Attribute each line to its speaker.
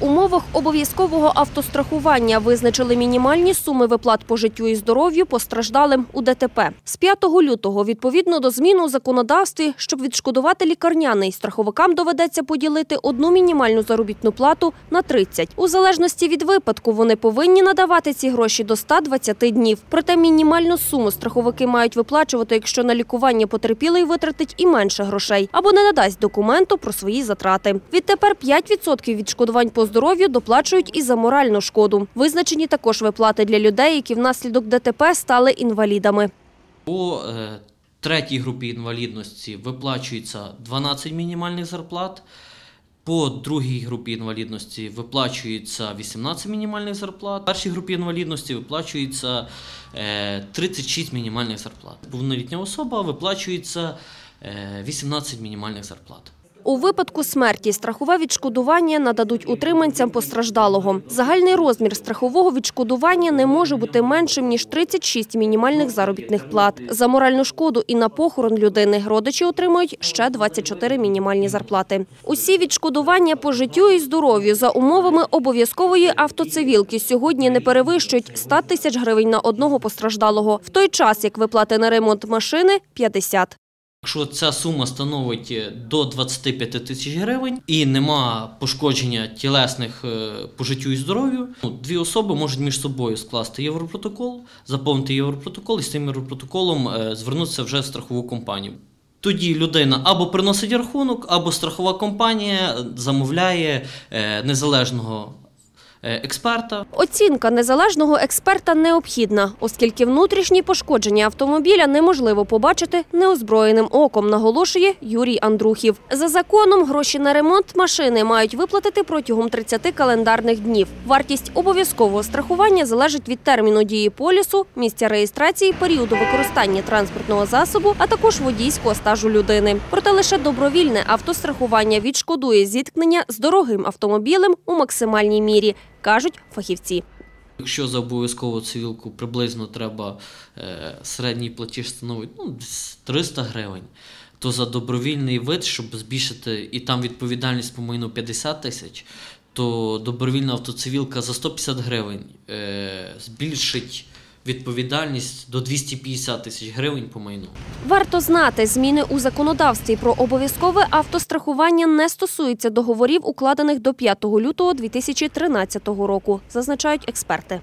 Speaker 1: умовах обов'язкового автострахування визначили мінімальні суми виплат по життю і здоров'ю постраждалим у ДТП. З 5 лютого, відповідно до змін у законодавстві, щоб відшкодувати лікарняний, страховикам доведеться поділити одну мінімальну заробітну плату на 30. У залежності від випадку вони повинні надавати ці гроші до 120 днів. Проте мінімальну суму страховики мають виплачувати, якщо на лікування потерпілий витратить і менше грошей або не надасть документу про свої затрати. Відтепер 5% відшкодувань по здоров'ю доплачують і за моральну шкоду. Визначені також виплати для людей, які внаслідок ДТП стали інвалідами.
Speaker 2: По е, третій групі інвалідності виплачується 12 мінімальних зарплат. По другій групі інвалідності виплачується 18 мінімальних зарплат. Першій групі інвалідності виплачується е, 36 мінімальних зарплат. Повнолітня особа виплачується е, 18 мінімальних зарплат.
Speaker 1: У випадку смерті страхове відшкодування нададуть утриманцям постраждалого. Загальний розмір страхового відшкодування не може бути меншим ніж 36 мінімальних заробітних плат. За моральну шкоду і на похорон людини родичі отримують ще 24 мінімальні зарплати. Усі відшкодування по життю і здоров'ю за умовами обов'язкової автоцивілки сьогодні не перевищують 100 тисяч гривень на одного постраждалого, в той час як виплати на ремонт машини – 50.
Speaker 2: Якщо ця сума становить е, до 25 тисяч гривень і нема пошкодження тілесних е, по життю і здоров'ю, ну, дві особи можуть між собою скласти європротокол, заповнити європротокол і з цим європротоколом е, звернутися вже в страхову компанію. Тоді людина або приносить рахунок, або страхова компанія замовляє незалежного експерта,
Speaker 1: Оцінка незалежного експерта необхідна, оскільки внутрішні пошкодження автомобіля неможливо побачити неозброєним оком, наголошує Юрій Андрухів. За законом гроші на ремонт машини мають виплатити протягом 30 календарних днів. Вартість обов'язкового страхування залежить від терміну дії полісу, місця реєстрації, періоду використання транспортного засобу, а також водійського стажу людини. Проте лише добровільне автострахування відшкодує зіткнення з дорогим автомобілем у максимальній мірі, кажуть фахівці.
Speaker 2: Якщо за обов'язкову цивілку приблизно треба е, середній платіж становить ну, 300 гривень, то за добровільний вид, щоб збільшити і там відповідальність по майну 50 тисяч, то добровільна автоцивілка за 150 гривень е, збільшить відповідальність до 250 тисяч гривень по майну.
Speaker 1: Варто знати, зміни у законодавстві про обов'язкове автострахування не стосуються договорів, укладених до 5 лютого 2013 року, зазначають експерти.